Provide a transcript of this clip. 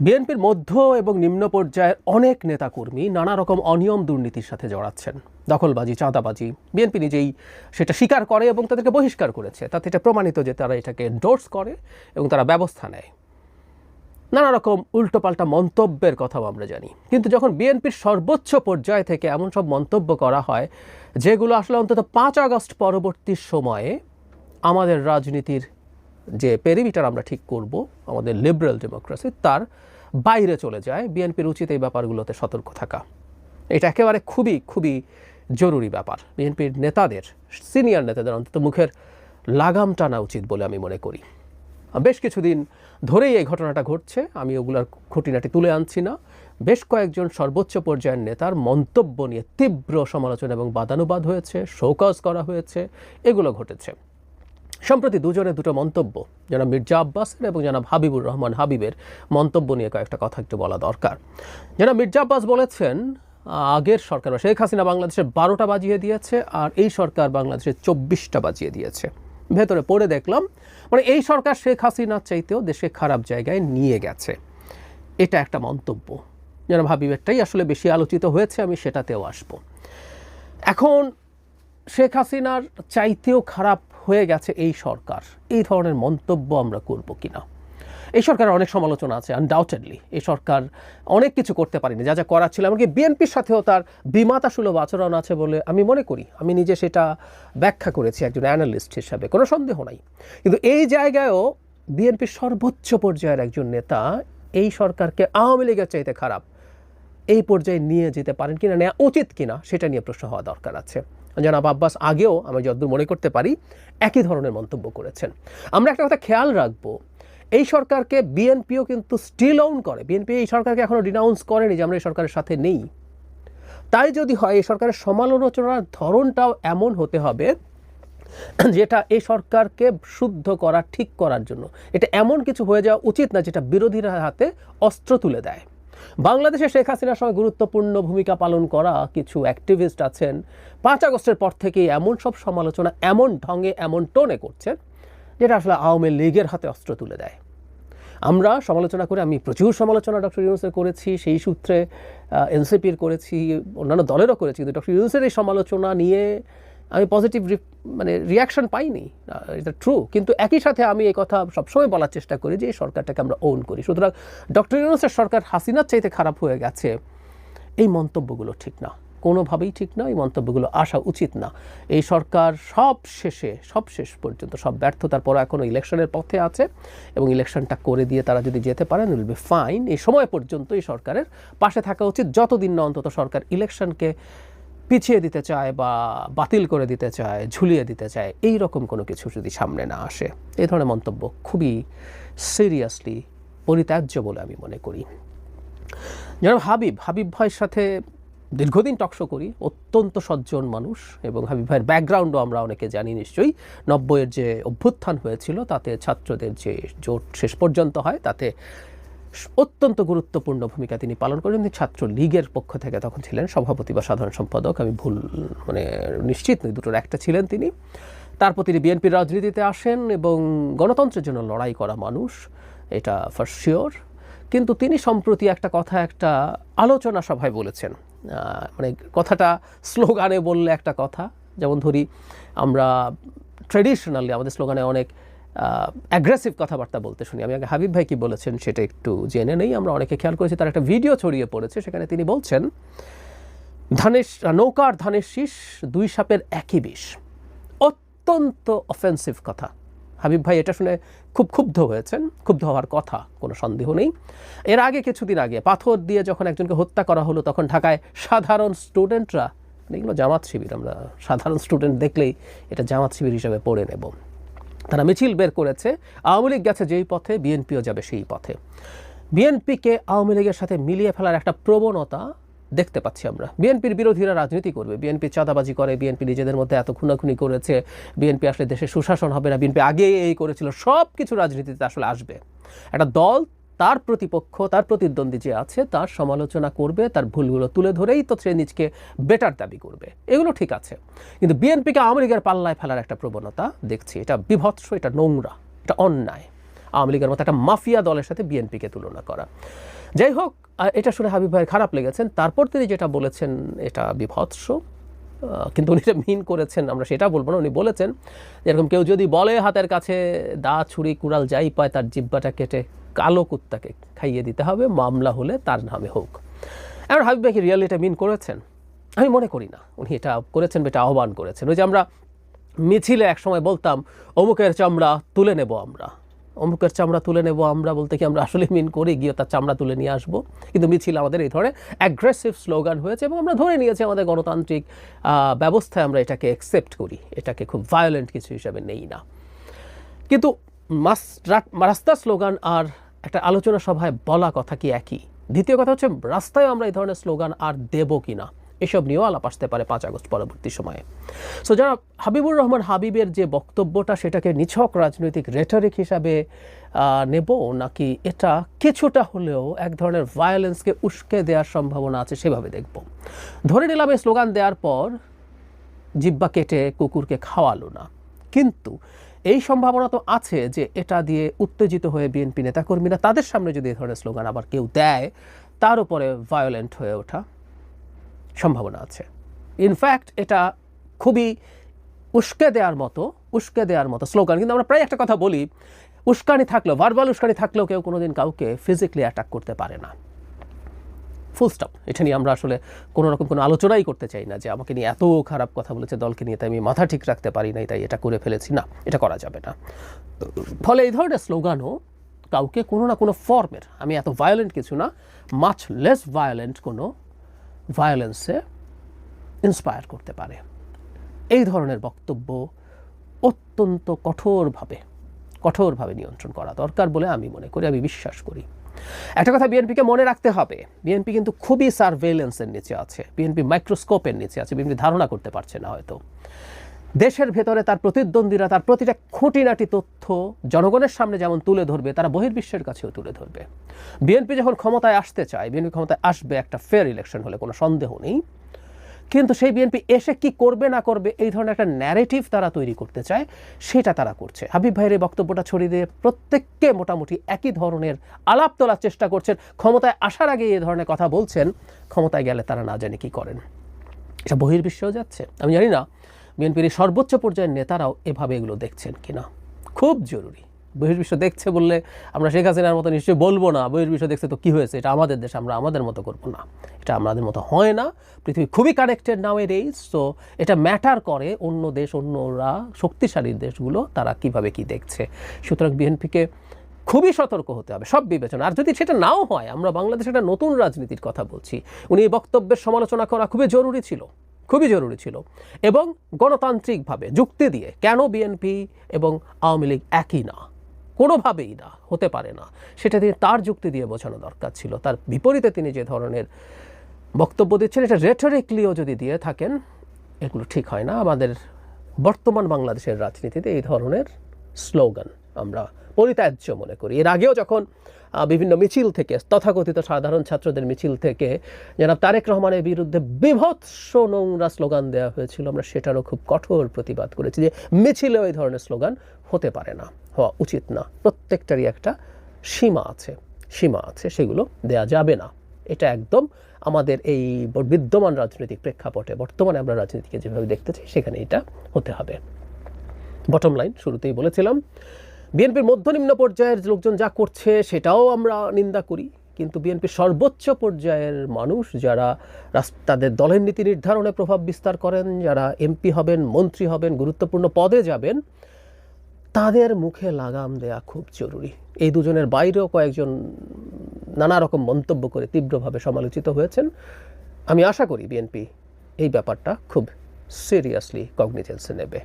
বিএনপির মধ্য এবং নিম্ন পর্যায়ের অনেক নেতাকর্মী নানা রকম অনিয়ম দুর্নীতির সাথে জড়াচ্ছেন। দখলবাজি, চাঁদাবাজি, বিএনপি নিজেই সেটা স্বীকার করে এবং তাদেরকে বহিষ্কার করেছে। তাতে এটা প্রমাণিত যে তারা এটাকে এন্ডোর্স করে এবং তারা ব্যবস্থা নেয়। নানা রকম উল্টোপাল্টা মন্তব্যের কথাও আমরা জানি। কিন্তু যখন বিএনপির সর্বোচ্চ পর্যায় থেকে এমন সব মন্তব্য করা হয়, যেগুলো আসলে অন্তত পাঁচ আগস্ট পরবর্তী সময়ে আমাদের রাজনীতির যে পেরিমিটার আমরা ঠিক করব আমাদের লিবারেল ডেমোক্রেসি তার বাইরে চলে যায়। বিএনপির উচিত এই ব্যাপারগুলোতে সতর্ক থাকা। এটা একেবারে খুবই খুবই জরুরি ব্যাপার। বিএনপির নেতাদের সিনিয়র নেতাদের অন্তত মুখের লাগাম টানা উচিত বলে আমি মনে করি। বেশ কিছুদিন ধরেই এই ঘটনাটা ঘটছে, আমি ওগুলার খুঁটিনাটি তুলে আনছি না। বেশ কয়েকজন সর্বোচ্চ পর্যায়ের নেতার মন্তব্য নিয়ে তীব্র সমালোচনা এবং বাদানুবাদ হয়েছে, শোকজ করা হয়েছে, এগুলো ঘটেছে। সম্প্রতি দুজনে দুটো মন্তব্য যেন মির্জা আব্বাসের এবং যেন হাবিবুর রহমান হাবিবের মন্তব্য নিয়ে কয়েকটা কথা একটু বলা দরকার। যেন মির্জা আব্বাস বলেছেন, আগের সরকার শেখ হাসিনা বাংলাদেশের বারোটা বাজিয়ে দিয়েছে আর এই সরকার বাংলাদেশের চব্বিশটা বাজিয়ে দিয়েছে। ভেতরে পড়ে দেখলাম মানে এই সরকার শেখ হাসিনার চাইতেও দেশে খারাপ জায়গায় নিয়ে গেছে। এটা একটা মন্তব্য। যেন হাবিবেরটাই আসলে বেশি আলোচিত হয়েছে, আমি সেটাতেও আসব। এখন শেখ হাসিনার চাইতেও খারাপ হয়ে গেছে এই সরকার। এই ধরনের মন্তব্য আমরা করব কিনা? এই সরকারের অনেক সমালোচনা আছে আনডাউটেডলি এই সরকার অনেক কিছু করতে পারেনি, যা যা করার ছিল। এমনকি বিএনপির সাথেও তার বিমাতা সুলভ আচরণ আছে বলে আমি মনে করি। আমি নিজে সেটা ব্যাখ্যা করেছি একজন অ্যানালিস্ট হিসাবে, কোনো সন্দেহ নাই। কিন্তু এই জায়গায়ও বিএনপির সর্বোচ্চ পর্যায়ের একজন নেতা এই সরকারকে আওয়ামী লীগের চাইতে খারাপ এই পর্যায়ে নিয়ে যেতে পারেন কিনা, নেওয়া উচিত কিনা, সেটা নিয়ে প্রশ্ন হওয়া দরকার আছে। জনাব আব্বাস আগেও আমি যতদূর মনে করতে পারি একই ধরনের মন্তব্য করেছেন। আমরা একটা কথা খেয়াল রাখব, এই সরকারকে বিএনপিও কিন্তু স্টিল অন করে। বিএনপি এই সরকারকে এখনও ডিনাউন্স করেনি যে আমরা এই সরকারের সাথে নেই। তাই যদি হয়, এই সরকারের সমালোচনার ধরনটাও এমন হতে হবে যেটা এই সরকারকে শুদ্ধ করা, ঠিক করার জন্য। এটা এমন কিছু হয়ে যাওয়া উচিত না যেটা বিরোধীরা হাতে অস্ত্র তুলে দেয়। বাংলাদেশে শেখ হাসিনার সময় গুরুত্বপূর্ণ ভূমিকা পালন করা কিছু অ্যাক্টিভিস্ট আছেন। পাঁচ আগস্টের পর থেকেই এমন সব সমালোচনা, এমন ঢঙে, এমন টোনে করছেন যেটা আসলে আওয়ামী লীগের হাতে অস্ত্র তুলে দেয়। আমরা সমালোচনা করে, আমি প্রচুর সমালোচনা ডক্টর ইউনুসের করেছি, সেই সূত্রে এনসিপির করেছি, অন্যান্য দলেরও করেছি। কিন্তু ডক্টর ইউনুসের এই সমালোচনা নিয়ে আমি পজিটিভ মানে রিয়াকশন পাইনি। এটা ট্রু কিন্তু একই সাথে আমি এই কথা সবসময় বলার চেষ্টা করি যে এই সরকারটাকে আমরা ওন করি। সুতরাং ডক্টর ইউনুসের সরকার হাসিনার চাইতে খারাপ হয়ে গেছে, এই মন্তব্যগুলো ঠিক না। কোনোভাবেই ঠিক না, এই মন্তব্যগুলো আসা উচিত না। এই সরকার সব শেষে, সব শেষ পর্যন্ত, সব ব্যর্থতার পর এখনও ইলেকশনের পথে আছে এবং ইলেকশনটা করে দিয়ে তারা যদি যেতে পারেন উইল বি ফাইন এই সময় পর্যন্ত এই সরকারের পাশে থাকা উচিত। যতদিন না অন্তত সরকার ইলেকশনকে পিছিয়ে দিতে চায় বা বাতিল করে দিতে চায়, ঝুলিয়ে দিতে চায়, এই রকম কোনো কিছু যদি সামনে না আসে, এই ধরনের মন্তব্য খুবই সিরিয়াসলি পরিত্যাজ্য বলে আমি মনে করি। যেন হাবিব হাবিব ভাইয়ের সাথে দীর্ঘদিন টকশো করি, অত্যন্ত সজ্জন মানুষ এবং হাবিব ভাইয়ের ব্যাকগ্রাউন্ডও আমরা অনেকে জানি নিশ্চয়ই। নব্বইয়ের যে অভ্যুত্থান হয়েছিল, তাতে ছাত্রদের যে জোট শেষ পর্যন্ত হয়, তাতে অত্যন্ত গুরুত্বপূর্ণ ভূমিকা তিনি পালন করেন। তিনি ছাত্র লীগের পক্ষ থেকে তখন ছিলেন সভাপতি বা সাধারণ সম্পাদক। আমি ভুল মানে নিশ্চিত নই, দুটোর একটা ছিলেন তিনি। তারপর তিনি বিএনপির রাজনীতিতে আসেন এবং গণতন্ত্রের জন্য লড়াই করা মানুষ, এটা ফর শিওর কিন্তু তিনি সম্প্রতি একটা কথা, একটা আলোচনা সভায় বলেছেন। মানে কথাটা স্লোগানে বললে একটা কথা। যেমন ধরি, আমরা ট্রেডিশনালি আমাদের স্লোগানে অনেক অ্যাগ্রেসিভ কথাবার্তা বলতে শুনি। আমি আগে হাবিব ভাই কি বলেছেন সেটা একটু জেনে নেই। আমরা অনেকে খেয়াল করেছি তার একটা ভিডিও ছড়িয়ে পড়েছে। সেখানে তিনি বলছেন ধানের নৌকার ধানের শীষ দুই সাপের একই বিষ। অত্যন্ত অফেন্সিভ কথা। হাবিব ভাই, এটা শুনে খুব ক্ষুব্ধ হয়েছেন। ক্ষুব্ধ হওয়ার কথা, কোনো সন্দেহ নেই। এর আগে কিছুদিন আগে পাথর দিয়ে যখন একজনকে হত্যা করা হলো, তখন ঢাকায় সাধারণ স্টুডেন্টরা মানে এগুলো জামাত শিবির, আমরা সাধারণ স্টুডেন্ট দেখলেই এটা জামাত শিবির হিসাবে পড়ে নেব। তারা মিছিল বের করেছে। আওয়ামী লীগ গেছে যেই পথে, বিএনপিও যাবে সেই পথে। বিএনপিকে আওয়ামী লীগের সাথে মিলিয়ে ফেলার একটা প্রবণতা দেখতে পাচ্ছি আমরা। বিএনপির বিরোধীরা রাজনীতি করবে। বিএনপি চাঁদাবাজি করে, বিএনপি নিজেদের মধ্যে এত খুনাখুনি করেছে। বিএনপি আসলে দেশে সুশাসন হবে না। বিএনপি আগে এই করেছিল। সব কিছু রাজনীতিতে আসলে আসবে। একটা দল তার প্রতিপক্ষ, তার প্রতিদ্বন্দ্বী যে আছে, তার সমালোচনা করবে, তার ভুলগুলো তুলে ধরেই তো সে নিজকে বেটার দাবি করবে। এগুলো ঠিক আছে। কিন্তু বিএনপিকে আওয়ামী লীগের পাল্লায় ফেলার একটা প্রবণতা দেখছি। এটা বিভৎস, এটা নোংরা, এটা অন্যায়। আওয়ামী লীগের মতো একটা মাফিয়া দলের সাথে বিএনপিকে তুলনা করা। যাই হোক এটা শুনে হাবিব ভাইয়ের খারাপ লেগেছেন। তারপর তিনি যেটা বলেছেন, এটা বিভৎস। কিন্তু উনি এটা মিন করেছেন, আমরা সেটা বলব না। উনি বলেছেন, যেরকম কেউ যদি বলে হাতের কাছে দা, ছুরি, কুড়াল যাই পায়, তার জিব্বাটা কেটে কালো কুত্তাকে খাইয়ে দিতে হবে, মামলা হলে তার নামে হোক। এবার হাবিব ভাই কি রিয়ালি এটা মিন করেছেন? আমি মনে করি না। উনি এটা করেছেন বা এটা আহ্বান করেছেন। ওই যে আমরা মিছিলে একসময় বলতাম, অমুকের চামড়া তুলে নেব আমরা। অমুকের চামড়া তুলে নেব আমরা বলতে কি আমরা আসলে মিন করি? গিয়ে তার চামড়া তুলে নিয়ে আসব। কিন্তু মিছিল আমাদের এই ধরনের অ্যাগ্রেসিভ স্লোগান হয়েছে এবং আমরা ধরে নিয়েছি আমাদের গণতান্ত্রিক ব্যবস্থায় আমরা এটাকে অ্যাকসেপ্ট করি। এটাকে খুব ভায়োলেন্ট কিছু হিসাবে নেই না। কিন্তু মাস রা- রাস্তার স্লোগান আর একটা আলোচনা সভায় বলা কথা কি একই? দ্বিতীয় কথা হচ্ছে রাস্তায় আমরা এই ধরনের স্লোগান আর দেব কি না এসব নিয়েও আলাপ আসতে পারে পাঁচ আগস্ট পরবর্তী সময়ে। সো যারা হাবিবুর রহমান হাবিবের যে বক্তব্যটা, সেটাকে নিছক রাজনৈতিক রেটরিক হিসাবে নেব নাকি এটা কিছুটা হলেও এক ধরনের ভায়োলেন্সকে উস্কে দেওয়ার সম্ভাবনা আছে সেভাবে দেখব। ধরে নিলাম এই স্লোগান দেওয়ার পর জিব্বা কেটে কুকুরকে খাওয়ালো না। কিন্তু এই সম্ভাবনা তো আছে যে এটা দিয়ে উত্তেজিত হয়ে বিএনপি নেতাকর্মীরা তাদের সামনে যদি এই ধরনের স্লোগান আবার কেউ দেয়, তার উপরে ভায়োলেন্ট হয়ে ওঠা সম্ভাবনা আছে। ইনফ্যাক্ট এটা খুবই উস্কে দেওয়ার মতো, উস্কে দেওয়ার মতো স্লোগান। কিন্তু আমরা প্রায় একটা কথা বলি, উস্কানি থাকলেও ভার্বাল উস্কানি থাকলেও কেউ কোনোদিন কাউকে ফিজিক্যালি অ্যাটাক করতে পারে না। ফুল স্টপ এটা নিয়ে আমরা আসলে কোনো রকম কোনো আলোচনাই করতে চাই না যে আমাকে নিয়ে এত খারাপ কথা বলেছে দলকে নিয়ে, তাই আমি মাথা ঠিক রাখতে পারি নাই, তাই এটা করে ফেলেছি। না, এটা করা যাবে না। ফলে এই ধরনের স্লোগানও কাউকে কোনো না কোনো ফর্মের, আমি এত ভায়োলেন্ট কিছু না মাছ লেস ভায়োলেন্ট কোনো ভায়োলেন্সে ইন্সপায়ার করতে পারে। এই ধরনের বক্তব্য অত্যন্ত কঠোরভাবে কঠোরভাবে নিয়ন্ত্রণ করা দরকার বলে আমি মনে করি, আমি বিশ্বাস করি। একটা কথা বিএনপিকে মনে রাখতে হবে, বিএনপি কিন্তু খুবই সার্ভেলেন্সের নিচে আছে, বিএনপি মাইক্রোস্কোপের নিচে আছে, বিএনপি ধারণা করতে পারছে না হয়তো। দেশের ভেতরে তার প্রতিদ্বন্দ্বীরা, তার প্রতিটা খুঁটিনাটি তথ্য জনগণের সামনে যেমন তুলে ধরবে, তারা বহির্বিশ্বের কাছেও তুলে ধরবে। বিএনপি যখন ক্ষমতায় আসতে চায়, বিএনপি ক্ষমতায় আসবে একটা ফেয়ার ইলেকশন হলে কোনো সন্দেহ নেই। কিন্তু সেই বিএনপি এসে কি করবে না করবে এই ধরনের একটা ন্যারেটিভ তারা তৈরি করতে চায়, সেটা তারা করছে। হাবিব ভাইয়ের এই বক্তব্যটা ছড়িয়ে দিয়ে প্রত্যেককে মোটামুটি একই ধরনের আলাপ তোলার চেষ্টা করছেন। ক্ষমতায় আসার আগে এই ধরনের কথা বলছেন, ক্ষমতায় গেলে তারা না জানে কি করেন। এটা বহির্বিশ্বেও যাচ্ছে। আমি জানি না বিএনপির সর্বোচ্চ পর্যায়ের নেতারাও এভাবে এগুলো দেখছেন কিনা। খুব জরুরি। বহির্বিশ্ব দেখছে বললে আমরা শেখ হাসিনার মতো নিশ্চয়ই বলব না, বহির্বিশ্ব দেখছে তো কি হয়েছে? এটা আমাদের দেশ, আমরা আমাদের মতো করব না। এটা আমাদের মতো হয় না। পৃথিবী খুবই কানেক্টেড নাও এর এই সো এটা ম্যাটার করে অন্য দেশ, অন্যরা, শক্তিশালী দেশগুলো, তারা কীভাবে কি দেখছে। সুতরাং বিএনপিকে খুবই সতর্ক হতে হবে, সব বিবেচনা। আর যদি সেটা নাও হয়, আমরা বাংলাদেশে একটা নতুন রাজনীতির কথা বলছি। উনি এই বক্তব্যের সমালোচনা করা খুবই জরুরি ছিল, খুবই জরুরি ছিল। এবং গণতান্ত্রিকভাবে যুক্তি দিয়ে কেন বিএনপি এবং আওয়ামী লীগ একই না? কোনোভাবেই না, হতে পারে না। সেটা তিনি তার যুক্তি দিয়ে বোঝানো দরকার ছিল। তার বিপরীতে তিনি যে ধরনের বক্তব্য দিচ্ছেন, এটা রেটরিকলিও যদি দিয়ে থাকেন, এগুলো ঠিক হয় না। আমাদের বর্তমান বাংলাদেশের রাজনীতিতে এই ধরনের স্লোগান আমরা পরিত্যাজ্য মনে করি। এর আগেও যখন বিভিন্ন মিছিল থেকে, তথাকথিত সাধারণ ছাত্রদের মিছিল থেকে জনাব তারেক রহমানের বিরুদ্ধে বিভৎস নোংরা স্লোগান দেওয়া হয়েছিল, আমরা সেটারও খুব কঠোর প্রতিবাদ করেছি যে মিছিলে ওই ধরনের স্লোগান হতে পারে না। হওয়া উচিত না। প্রত্যেকটারই একটা সীমা আছে। সীমা আছে, সেগুলো দেয়া যাবে না। এটা একদম আমাদের এই বিদ্যমান রাজনৈতিক প্রেক্ষাপটে, বর্তমানে আমরা রাজনীতিকে যেভাবে দেখতে চাই, সেখানে এটা হতে হবে। বটম লাইন শুরুতেই বলেছিলাম, বিএনপির মধ্যনিম্ন পর্যায়ের লোকজন যা করছে, সেটাও আমরা নিন্দা করি। কিন্তু বিএনপির সর্বোচ্চ পর্যায়ের মানুষ যারা তাদের দলের নীতি নির্ধারণে প্রভাব বিস্তার করেন, যারা এমপি হবেন, মন্ত্রী হবেন, গুরুত্বপূর্ণ পদে যাবেন তাদের মুখে লাগাম দেয়া খুব জরুরি। এই দুজনের বাইরেও কয়েকজন নানা রকম মন্তব্য করে তীব্রভাবে সমালোচিত হয়েছেন। আমি আশা করি বিএনপি এই ব্যাপারটা খুব সিরিয়াসলি কগনিজেন্সে নেবে।